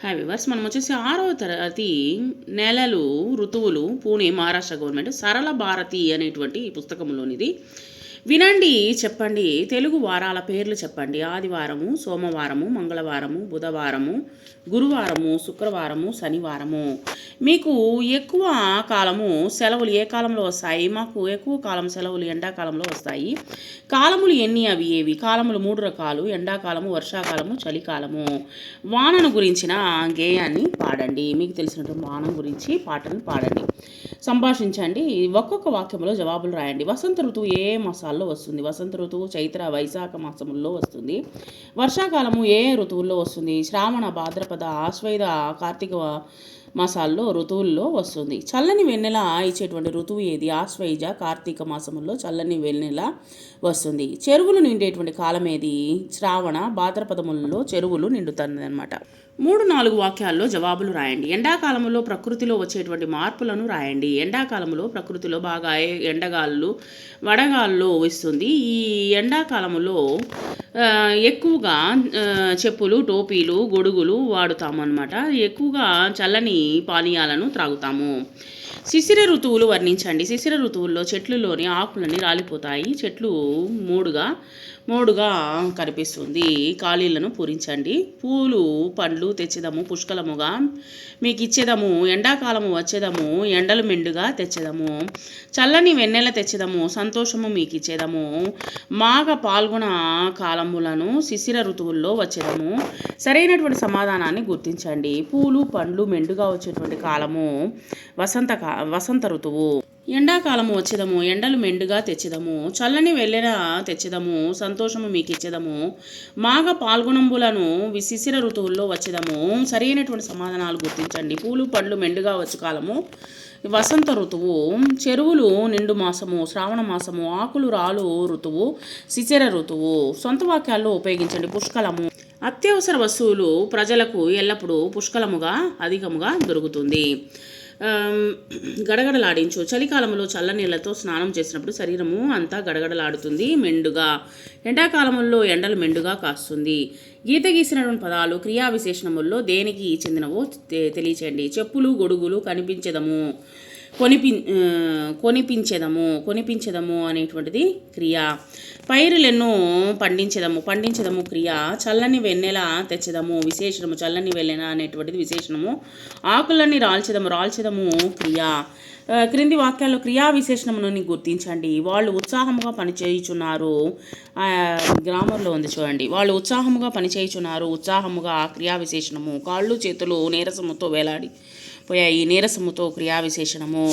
Hi viewers మనం వచ్చేసి ఆరవ తరగతి నెలలు ఋతువులు పూణే మహారాష్ట్ర గవర్నమెంట్ సరళ భారతి అనేటువంటి ఈ పుస్తకంలోనిది వినండి చెప్పండి. తెలుగు వారాల పేర్లు చెప్పండి. ఆదివారము సోమవారము మంగళవారము బుధవారము గురువారము శుక్రవారము శనివారము. మీకు ఎక్కువ కాలము సెలవులు ఏ కాలంలో వస్తాయి? మాకు ఎక్కువ కాలం సెలవులు ఎండాకాలంలో వస్తాయి. కాలములు ఎన్ని అవి ఏవి? కాలములు మూడు రకాలు. ఎండాకాలము వర్షాకాలము చలికాలము. వానను గురించిన గేయాన్ని పాడండి. మీకు తెలిసినటువంటి వానం గురించి పాటను పాడండి. సంభాషించండి. ఒక్కొక్క వాక్యంలో జవాబులు రాయండి. వసంత ఋతువు ఏ మాసాల్లో వస్తుంది. వసంత ఋతువు చైత్ర వైశాఖ మాసముల్లో వస్తుంది. వర్షాకాలము ఏ ఋతువుల్లో వస్తుంది? శ్రావణ భాద్రపద ఆశ్వయుధ కార్తీక మాసాల్లో ఋతువుల్లో వస్తుంది. చల్లని వెన్నెల ఇచ్చేటువంటి ఋతువు ఏది? ఆశ్వయుజ కార్తీక మాసముల్లో చల్లని వెన్నెల వస్తుంది. చెరువులు నిండేటువంటి కాలం ఏది? శ్రావణ భాద్రపదములలో చెరువులు నిండుతుంది అనమాట మూడు నాలుగు వాక్యాల్లో జవాబులు రాయండి. ఎండాకాలంలో ప్రకృతిలో వచ్చేటువంటి మార్పులను రాయండి. ఎండాకాలంలో ప్రకృతిలో బాగా ఎండగాళ్ళు వడగాళ్ళు వస్తుంది. ఈ ఎండాకాలంలో ఎక్కువగా చెప్పులు టోపీలు గొడుగులు వాడుతాము అనమాట ఎక్కువగా చల్లని పానీయాలను త్రాగుతాము. శిశిర ఋతువులు వర్ణించండి. శిశిర ఋతువుల్లో చెట్లులోని ఆకులన్నీ రాలిపోతాయి. చెట్లు మూడుగా మూడుగా కనిపిస్తుంది. ఖాళీలను పూరించండి. పూలు పండ్లు తెచ్చేదము పుష్కలముగా మీకు ఇచ్చేదము ఎండాకాలము వచ్చేదము ఎండలు మెండుగా తెచ్చేదము చల్లని వెన్నెల తెచ్చేదము సంతోషము మీకు ఇచ్చేదము మాఘ పాల్గొన కాలములను శిశిర ఋతువుల్లో వచ్చేదము. సరైనటువంటి సమాధానాన్ని గుర్తించండి. పూలు పండ్లు మెండుగా వచ్చేటువంటి కాలము వసంతకాలం వసంత ఋతువు. ఎండాకాలము వచ్చేదము ఎండలు మెండుగా తెచ్చేదము చల్లని వెళ్ళిన తెచ్చేదము సంతోషము మీకు ఇచ్చేదము మాఘ పాల్గొనంబులను శిశిర ఋతువుల్లో వచ్చేదము. సరైనటువంటి సమాధానాలు గుర్తించండి. పూలు పండ్లు మెండుగా వచ్చే కాలము వసంత ఋతువు. చెరువులు నిండు మాసము శ్రావణ మాసము ఆకులు రాలు ఋతువు శిశిర ఋతువు. సొంత వాక్యాల్లో ఉపయోగించండి. పుష్కలము. అత్యవసర వస్తువులు ప్రజలకు ఎల్లప్పుడూ పుష్కలముగా అధికముగా దొరుకుతుంది. గడగడలాడించు. చలికాలంలో చల్లనీళ్ళతో స్నానం చేసినప్పుడు శరీరము అంతా గడగడలాడుతుంది మెండుగా. ఎండాకాలంలో ఎండలు మెండుగా కాస్తుంది. గీత గీసినటువంటి పదాలు క్రియా విశేషణముల్లో దేనికి చెందినవో తె- తెలియచేయండి. చెప్పులు గొడుగులు కనిపించదము కొనిపి కొనిపించేదము కొనిపించెదము కొనిపించెదము అనేటువంటిది క్రియ. పైరులను పండించెదము పండించెదము క్రియ. చల్లని వెన్నెల తెచ్చదము విశేషణము చల్లని వెన్నెల అనేటువంటిది విశేషణము. ఆకులన్నీ రాల్చెదము రాల్చెదము క్రియ. క్రింది వాక్యాల్లో క్రియా విశేషణమును గుర్తించండి. వాళ్ళు ఉత్సాహముగా పనిచేయుచున్నారు. గ్రామంలో గ్రామర్లో ఉంది చూడండి. వాళ్ళు ఉత్సాహముగా పనిచేయుచున్నారు ఉత్సాహముగా క్రియా విశేషణము కాళ్ళు చేతులు నీరసముతో వేలాడి పోయాయి. నీరసముతో క్రియా విశేషణము